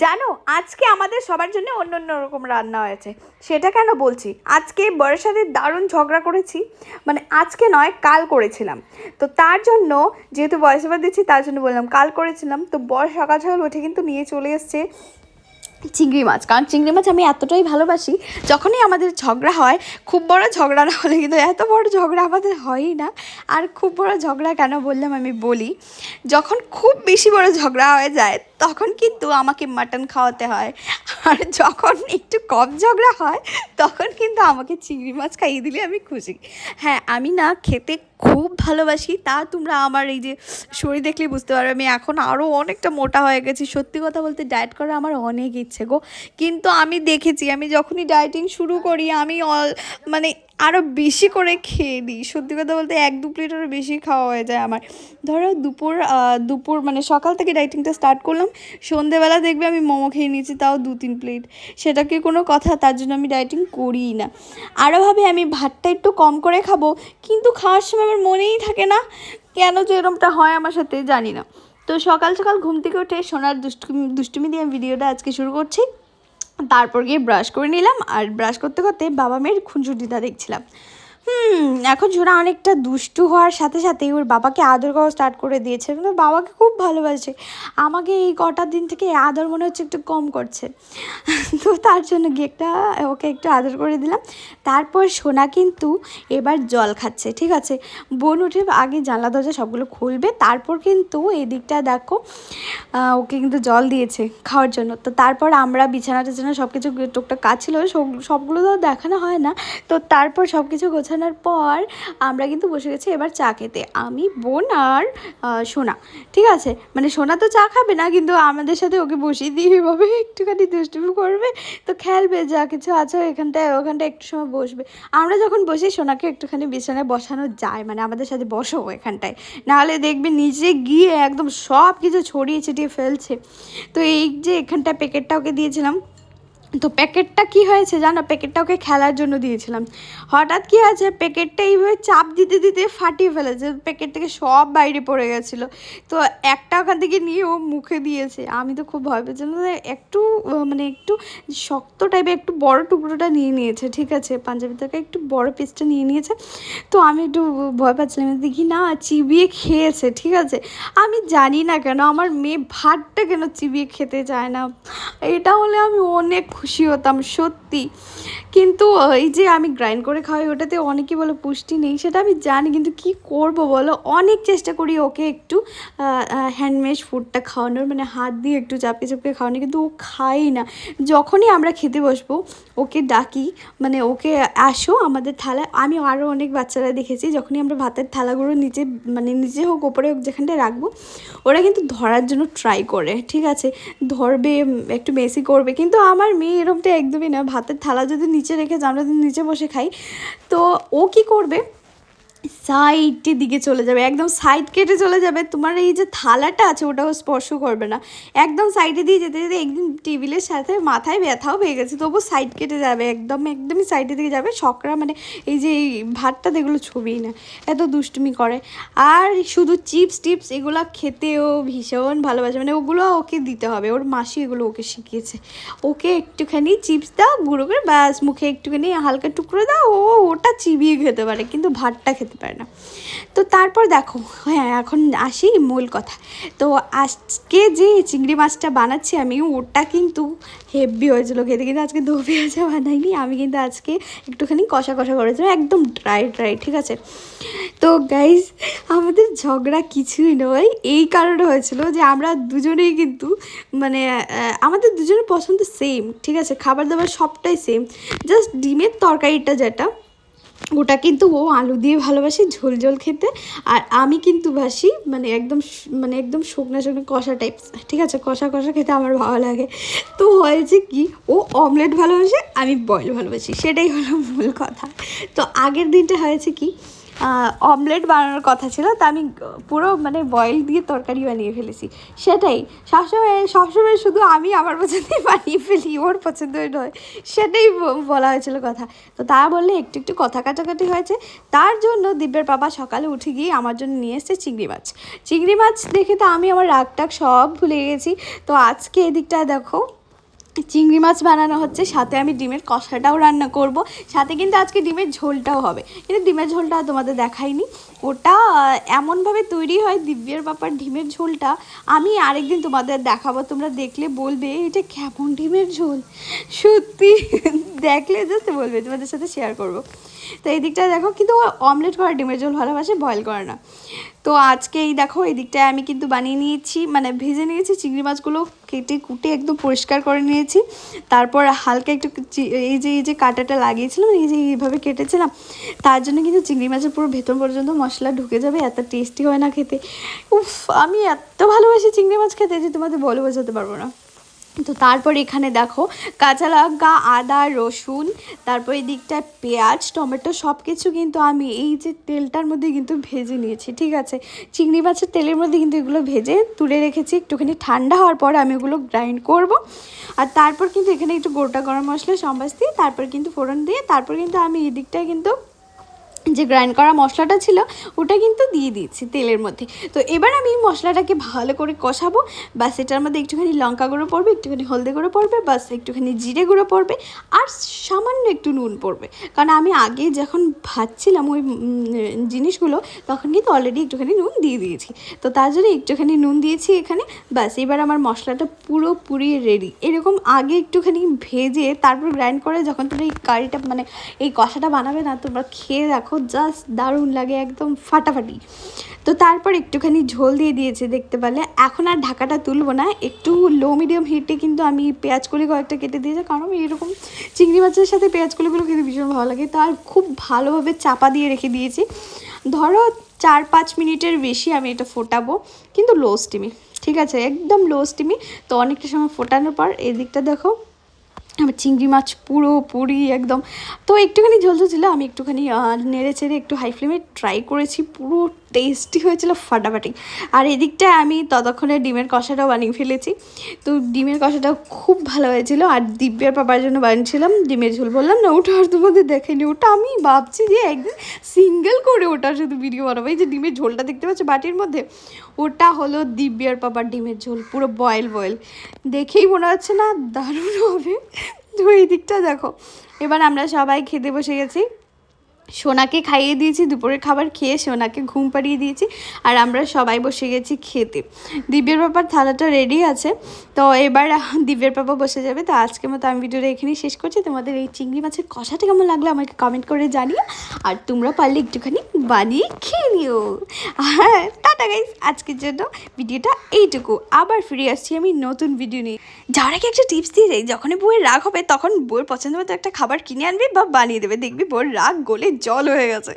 জানো, আজকে আমাদের সবার জন্য অন্য অন্য রকম রান্না হয়েছে। সেটা কেন বলছি? আজকে বরের সাথে দারুণ ঝগড়া করেছি। মানে আজকে নয়, কাল করেছিলাম। তো তার জন্য যেহেতু ওভার দিচ্ছি, তার জন্য বললাম কাল করেছিলাম। তো বর সকাল সকাল উঠে কিন্তু নিয়ে চলে এসছে। চিংড়ি মাছ। কারণ চিংড়ি মাছ আমি এতটাই ভালোবাসি, যখনই আমাদের ঝগড়া হয়, খুব বড় ঝগড়া না হলে কিন্তু এত বড় ঝগড়া আমাদের হয়ই না। আর খুব বড় ঝগড়া কেন বললাম আমি বলি, যখন খুব বেশি বড় ঝগড়া হয়ে যায়, তখন কিন্তু আমাকে মাটন খাওয়াতে হয়। আর যখন একটু কম ঝগড়া হয়, তখন কিন্তু আমাকে চিংড়ি মাছ খাইয়ে দিলে আমি খুশি। হ্যাঁ আমি না খেতে খুব ভালোবাসি। তা তোমরা আমার এই যে শরীর দেখলেই বুঝতে পারবে, আমি এখন আরও অনেকটা মোটা হয়ে গেছি। সত্যি কথা বলতে ডায়েট করা আমার অনেক ইচ্ছে গো। কিন্তু আমি দেখেছি, আমি যখনই ডায়েটিং শুরু করি, আমি অল মানে আরও বেশি করে খেয়ে দিই সত্যি কথা বলতে এক দু প্লেটেরও বেশি খাওয়া হয়ে যায় আমার। ধরো দুপুর দুপুর মানে সকাল থেকে ডাইটিংটা স্টার্ট করলাম, সন্ধেবেলা দেখবে আমি মোমো খেয়ে নিয়েছি, তাও দু তিন প্লেট। সেটা কি কোনো কথা? তার জন্য আমি ডাইটিং করিই না। আরও ভাবে আমি ভাতটা একটু কম করে খাব, কিন্তু খাওয়ার সময় আমার মনেই থাকে না কেন যে এরমটা হয় আমার সাথে জানি না। তো সকাল সকাল ঘুম থেকে উঠে সোনার দুষ্টুমি দুষ্টুমি দিয়ে আমি ভিডিওটা আজকে শুরু করছি। তারপর গিয়ে ব্রাশ করে নিলাম আর ব্রাশ করতে করতে বাবা মেয়ের খুনসুটিটা দেখছিলাম। হুম, এখন ঝোনা অনেকটা দুষ্টু হওয়ার সাথে সাথে ওর বাবাকে আদর করা স্টার্ট করে দিয়েছে। কিন্তু বাবাকে খুব ভালোবাসে। আমাকে এই কটা দিন থেকে আদর মনে হচ্ছে একটু কম করছে। তো তার জন্য গিয়ে একটা, ওকে একটু আদর করে দিলাম। তারপর সোনা কিন্তু এবার জল খাচ্ছে, ঠিক আছে? বোন উঠে আগে জানলা, দরজা সবগুলো খুলবে। তারপর কিন্তু এই দিকটা দেখো ওকে কিন্তু জল দিয়েছে খাওয়ার জন্য। তো তারপর আমরা বিছানা টিছানা সব কিছু টুকটাক কাজ ছিল, সব- সবগুলো তো দেখানো হয় না। তো তারপর সব কিছু গোছানোর পর আমরা কিন্তু বসে গেছি এবার চা খেতে। আমি, বোন আর সোনা। ঠিক আছে? মানে সোনা তো চা খাবে না, কিন্তু আমাদের সাথে ওকে বসিয়ে দিয়ে এভাবে একটুখানি দুষ্টুমি করবে। তো খেলবে, যা কিছু আছে এখানটায় ওখানটায় একটু সময় বসবে। আমরা যখন বসি, সোনাকে একটুখানি বিছানায় বসানো যায়। মানে আমাদের সাথে বসো এখানটায় নাহলে দেখবে নিজে গিয়ে একদম সব কিছু ছড়িয়ে ছিটিয়ে ফেলছে। তো এই যে এখানটায় প্যাকেটটা ওকে দিয়েছিলাম তো প্যাকেটটা কি হয়েছে জানো? প্যাকেটটা ওকে খেলার জন্য দিয়েছিলাম। হঠাৎ কি হয়েছে? প্যাকেটটা এইভাবে চাপ দিতে দিতে ফাটিয়ে ফেলেছে। প্যাকেট থেকে সব বাইরে পড়ে গেছিল। তো একটা ওখান থেকে নিয়ে ও মুখে দিয়েছে। আমি তো খুব ভয় পেয়েছিলাম একটু মানে একটু শক্ত টাইপের একটু বড় টুকরোটা নিয়ে নিয়েছে, ঠিক আছে? পাঞ্জাবি থেকে একটু বড় পিসটা নিয়ে নিয়েছে। তো আমি একটু ভয় পাচ্ছিলাম দেখি না, চিবিয়ে খেয়েছে, ঠিক আছে? আমি জানি না কেন, আমার মেয়ে ভাতটা কেন চিবিয়ে খেতে চায় না? এটা হলে আমি অনেক খুশি হতাম, সত্যি। কিন্তু এই যে আমি গ্রাইন্ড করে খাওয়াই, ওটাতে অনেকেই বলে পুষ্টি নেই, সেটা আমি জানি, কিন্তু কি করব বলো? অনেক চেষ্টা করি ওকে একটু হ্যান্ডমেড ফুডটা খাওয়ানোর মানে হাত দিয়ে একটু চাপিয়ে চাপিয়ে খাওয়ানো কিন্তু ও খাই না। যখনই আমরা খেতে বসবো, ওকে ডাকি মানে ওকে আসো আমাদের থালা আমি আরও অনেক বাচ্চারা দেখেছি, যখনই আমরা ভাতের থালাগুলো নিচে মানে নিচে হোক, ওপরে হোক, যেখানটায় রাখব, ওরা কিন্তু ধরার জন্য ট্রাই করে, ঠিক আছে? ধরবে, একটু বেশি করবে, কিন্তু আমার মেয়ে এরকমটা একদমই না। ভাতের থালা যদি নিচে রেখে আমরা যদি নিচে বসে খাই, তো ও কি করবে? সাইডের দিকে চলে যাবে, একদম সাইড কেটে চলে যাবে। তোমার এই যে থালাটা আছে, ওটাও স্পর্শ করবে না। একদম সাইডে দিয়ে যেতে যেতে একদিন টেবিলের সাথে মাথায় ব্যথাও পেয়ে গেছে তবু সাইড কেটে যাবে, একদম, একদমই সাইডের দিকে যাবে। সকরা মানে এই যে এই ভাতটা দেখল ছবিই না, এত দুষ্টুমি করে। আর শুধু চিপস টিপস এগুলো খেতেও ভীষণ ভালোবাসে। মানে ওগুলো ওকে দিতে হবে, ওর মাসি এগুলো ওকে শিখিয়েছে। ওকে একটুখানি চিপস দাও, গুঁড়ো করে, ব্যাস, মুখে একটুখানি হালকা টুকরো দাও, ও ওটা চিবিয়ে খেতে পারে, কিন্তু ভাতটা খেতে পারে না। তো তারপর দেখো হ্যাঁ এখন আসি মূল কথা। তো আজকে যে চিংড়ি মাছটা বানাচ্ছি আমি, ওটা কিন্তু হেভি হয়েছিল খেতে। কিন্তু আজকে দো পেঁয়াজা বানাইনি। আমি কিন্তু আজকে একটুখানি কষা কষা করেছিলাম, একদম ড্রাই ড্রাই ঠিক আছে? তো গাইজ আমাদের ঝগড়া কিছুই নয় এই কারণে হয়েছিল যে আমরা দুজনেই কিন্তু মানে আমাদের দুজনের পছন্দ সেম ঠিক আছে? খাবার দাবার সবটাই সেম জাস্ট ডিমের তরকারিটা যেটা ওটা কিন্তু ও আলু দিয়ে ভালোবাসে, ঝোল ঝোল খেতে। আর আমি কিন্তু ভাসি মানে একদম মানে একদম শুকনো শুকনো কষা টাইপ ঠিক আছে? কষা কষা খেতে আমার ভালো লাগে। তো হয়েছে কি, ও অমলেট ভালোবাসে, আমি বয়েল ভালোবাসি। সেটাই হলো মূল কথা। তো আগের দিনটা হয়েছে কি অমলেট বানানোর কথা ছিল, তা আমি পুরো মানে বয়েল দিয়ে তরকারি বানিয়ে ফেলেছি। সেটাই। সবসময় সবসময় শুধু আমি আমার পছন্দই বানিয়ে ফেলি, ওর পছন্দই নয়। সেটাই বলা হয়েছিল কথা। তো তারা বললে একটু একটু কথা কাটাকাটি হয়েছে। তার জন্য দিব্যের বাবা সকালে উঠে গিয়ে আমার জন্য নিয়ে এসেছে চিংড়ি মাছ। চিংড়ি মাছ দেখে তো আমি আমার রাগ টাগ সব ভুলে গেছি। তো আজকে এদিকটা দেখো। চিংড়ি মাছ বানানো হচ্ছে, সাথে আমি ডিমের কষাটাও রান্না করব, সাথে কিন্তু আজকে ডিমের ঝোলটাও হবে। কিন্তু ডিমের ঝোলটা তোমাদের দেখাইনি। ওটা এমনভাবে তৈরি হয়, দিব্যের ব্যাপার ডিমের ঝোলটা। আমি আরেকদিন তোমাদের দেখাবো, তোমরা দেখলে বলবে এটা কেমন ডিমের ঝোল। সত্যি, দেখলে জাস্ট বলবে, তোমাদের সাথে শেয়ার করব। তো এই দিকটা দেখো, কিন্তু অমলেট করা ডিমের ঝোল ভালোবাসে বয়েল করে না। তো আজকে এই দেখো, এই দিকটায় আমি কিন্তু বানিয়ে নিয়েছি মানে ভেজে নিয়েছি চিংড়ি মাছগুলো, কেটে কুটে একদম পরিষ্কার করে নিয়েছি। তারপর হালকা একটু এই যে এই যে কাটাটা লাগিয়েছিলাম, এই যে এইভাবে কেটেছিলাম, তার জন্য কিন্তু চিংড়ি মাছের পুরো ভেতর পর্যন্ত মশলা ঢুকে যাবে, এত টেস্টি হয় না খেতে। উফ, আমি এত ভালোবাসি চিংড়ি মাছ খেতে যে তোমাদের বলে বোঝাতে পারব না। তো তারপর এখানে দেখো, কাঁচা লঙ্কা, আদা, রসুন, তারপর এই দিকটায় পেঁয়াজ, টমেটো সব কিছু কিন্তু আমি এই যে তেলটার মধ্যে কিন্তু ভেজে নিয়েছি, ঠিক আছে? চিংড়ি মাছের তেলের মধ্যে কিন্তু এগুলো ভেজে তুলে রেখেছি, একটুখানি ঠান্ডা হওয়ার পর আমি ওগুলো গ্রাইন্ড করব। আর তারপর কিন্তু এখানে একটু গোটা গরম মশলা, সম্বাস দিয়ে তারপর কিন্তু ফোড়ন দিয়ে, তারপর কিন্তু আমি এই দিকটায় কিন্তু যে গ্রাইন্ড করা মশলাটা ছিল, ওটা কিন্তু দিয়ে দিয়েছি তেলের মধ্যে। তো এবার আমি মশলাটাকে ভালো করে কষাবো। বাস এটার মধ্যে একটুখানি লঙ্কা গুঁড়ো পড়বে, একটুখানি হলদে গুঁড়ো পড়বে বাস একটুখানি জিরে গুঁড়ো পড়বে, আর সামান্য একটু নুন পড়বে। কারণ আমি আগে যখন ভাজছিলাম ওই জিনিসগুলো, তখন কিন্তু অলরেডি একটুখানি নুন দিয়ে দিয়েছি। তো তার জন্য একটুখানি নুন দিয়েছি এখানে। বাস এবার আমার মশলাটা পুরোপুরি রেডি এরকম আগে একটুখানি ভেজে তারপর গ্রাইন্ড করে যখন তোমরা এই কারিটা মানে এই কষাটা বানাবে না, তোমরা খেয়ে দেখো জাস্ট দারুণ লাগে, একদম ফাটাফাটি। তো তারপর একটুখানি ঝোল দিয়ে দিয়েছে দেখতে পেলে। এখন আর ঢাকাটা তুলবো না, একটু লো মিডিয়াম হিটে কিন্তু আমি পেঁয়াজ কলি কয়েকটা কেটে দিয়েছি, কারণ আমি এরকম চিংড়ি মাছের সাথে পেঁয়াজ কলিগুলো খেতে ভীষণ ভালো লাগে। তো আর খুব ভালোভাবে চাপা দিয়ে রেখে দিয়েছি। ধরো চার পাঁচ মিনিটের বেশি আমি এটা ফোটাবো, কিন্তু লো স্টিমে ঠিক আছে? একদম লো স্টিমে তো অনেকটা সময় ফোটানোর পর এদিকটা দেখো আমার চিংড়ি মাছ পুরো পুরি একদম। তো একটুখানি ঝোল ছিল, আমি একটুখানি নেড়ে চেড়ে একটু হাই ফ্লেমে ট্রাই করেছি, পুরো টেস্টি হয়েছিল ফাটাফাটি। আর এদিকটায় আমি ততক্ষণে ডিমের কষাটাও বানিয়ে ফেলেছি। তো ডিমের কষাটাও খুব ভালো হয়েছিল আর দিব্যের পাপার জন্য বানিয়েছিলাম। ডিমের ঝোল বললাম, না, ওটা আর তোমাদের দেখেনি ওটা আমি ভাবছি যে একদিন সিঙ্গেল করে ওটা শুধু ভিডিও বানাবো। এই যে ডিমের ঝোলটা দেখতে পাচ্ছ বাটির মধ্যে, ওটা হলো দিব্যের পাপার ডিমের ঝোল, পুরো বয়েল বয়েল দেখেই মনে হচ্ছে না দারুণ হবে। তো এই দিকটা দেখো। এবার আমরা সবাই খেতে বসে গেছি। সোনাকে খাইয়ে দিয়েছি, দুপুরের খাবার খেয়ে সোনাকে ঘুম পাড়িয়ে দিয়েছি আর আমরা সবাই বসে গেছি খেতে। দিব্যের বাবার থালাটা রেডি আছে, তো এবার দিব্যের বাবা বসে যাবে। তো আজকের মতো আমি ভিডিওটা এখানেই শেষ করছি। তোমাদের এই চিংড়ি মাছের কষাটা কেমন লাগল আমাকে কমেন্ট করে জানিও। আর তোমরা পারলে একটুখানি বানিয়ে খেয়ে নিও। হ্যাঁ টাটা গাইস আজকের জন্য ভিডিওটা এইটুকু। আবার ফিরে আসছি আমি নতুন ভিডিও নিয়ে। যাওয়ার আগে একটা টিপস দিয়ে যাই, যখনই বউয়ের রাগ হবে তখন বউয়ের পছন্দ মতো একটা খাবার কিনে আনবি বা বানিয়ে দেবে। দেখবি বউয়ের রাগ গলে জল হয়ে গেছে।